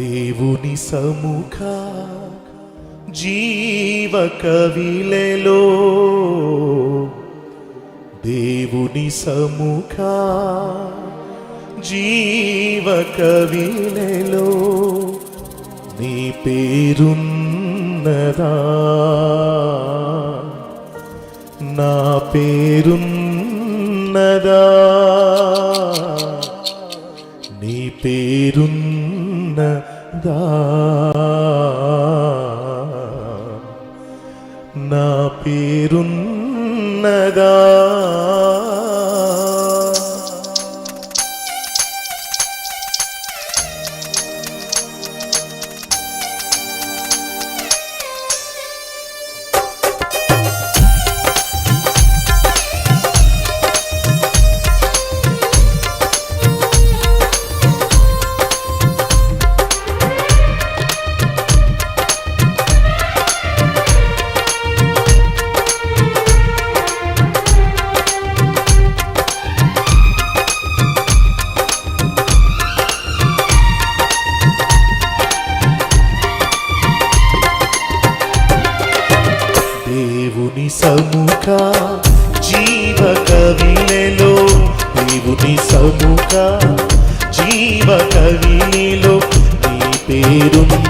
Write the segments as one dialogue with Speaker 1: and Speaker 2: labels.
Speaker 1: దేవుని సముఖ జీవ కవిలలో దేవుని సముఖ జీవ కవిలలో నీ పేరున్నదా? నా పేరున్నదా? నీ పేరున్న పేరున్నదా నా పేరున్నగా సముఖ జీవ కవిలలో దేవుని సముఖ జీవ కవిలో నీ పేరున్నదా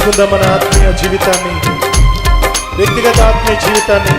Speaker 1: మార్చుకుందాం మన ఆత్మీయ జీవితాన్ని వ్యక్తిగత ఆత్మీయ జీవితాన్ని.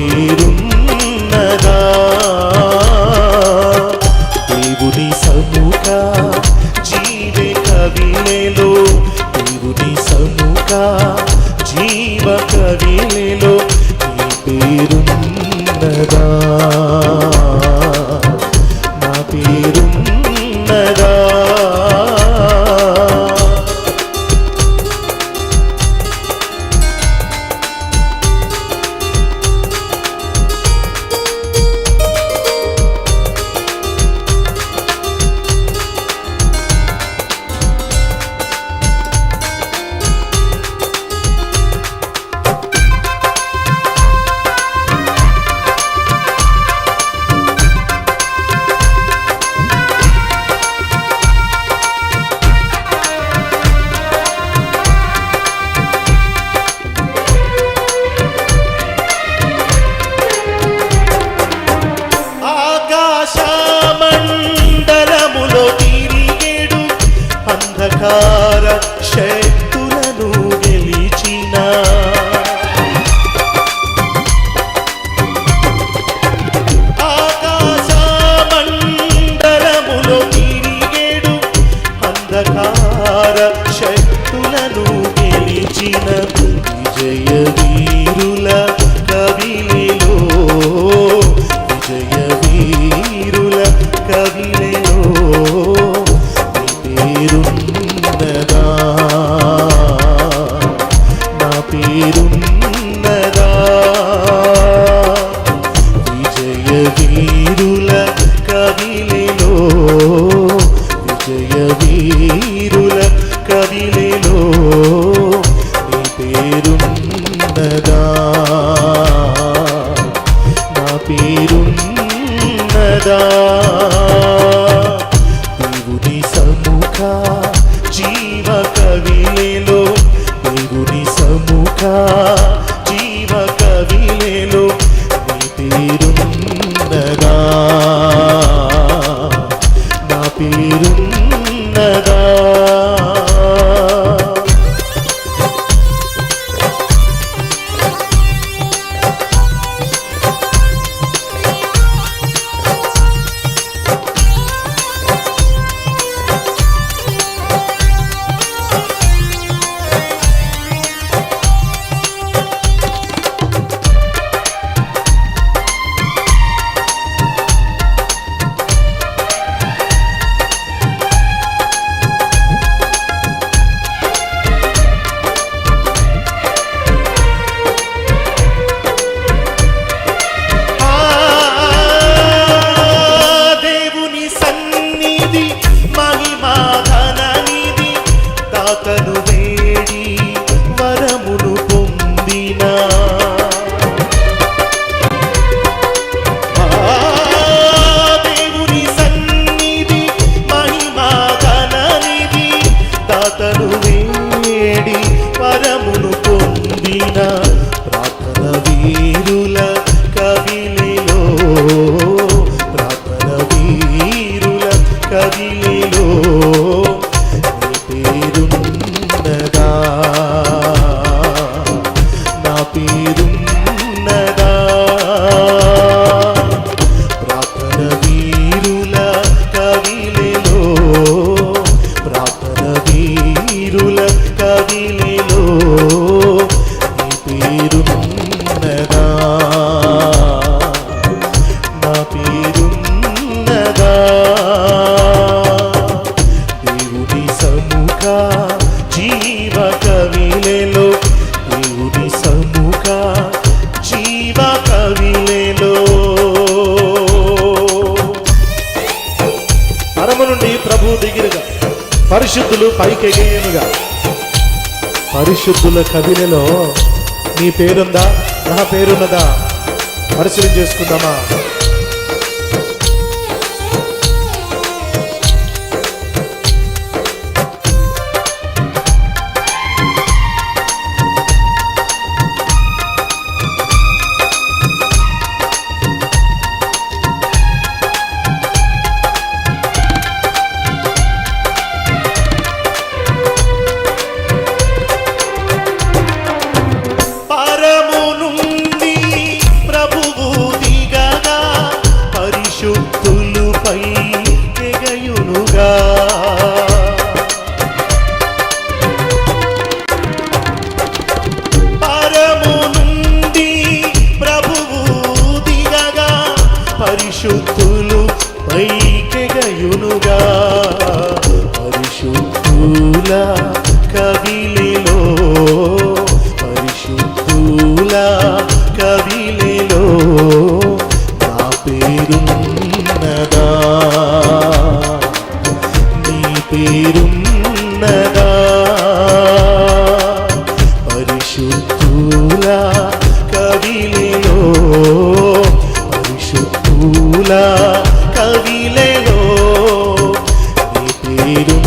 Speaker 1: నా తోడున్నదా దేవుని సముఖ జీవ కవిలో దేవుని సముఖ వేడి పరమును పొందిన చేతులు పైకెగేనుగా పరిశుద్ధుల కవిలలో నీ పేరుందా? నా పేరున్నదా? పరిశీలన చేసుకుందామా? കവില കവിലോ നീ പേരുന്നതാ. പരിശുദ്ധൂല കവിലോ പരിശുദ്ധൂല കവിലോ നീ പേരും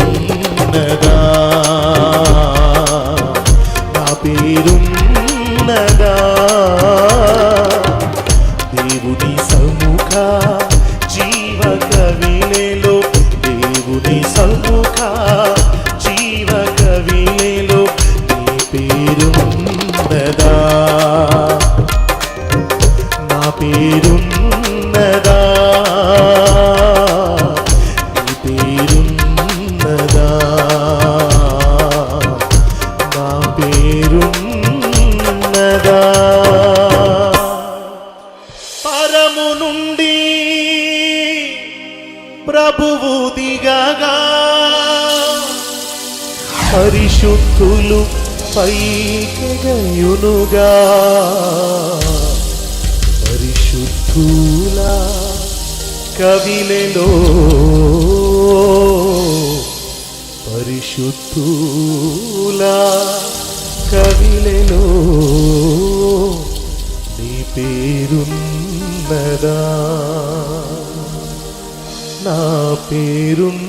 Speaker 1: పరిశుద్ధులు పైకెగయునుగా. పరిశుద్ధుల కవిలలో. పరిశుద్ధుల కవిలలో. నీ పేరున్నదా. నా పేరున్నదా.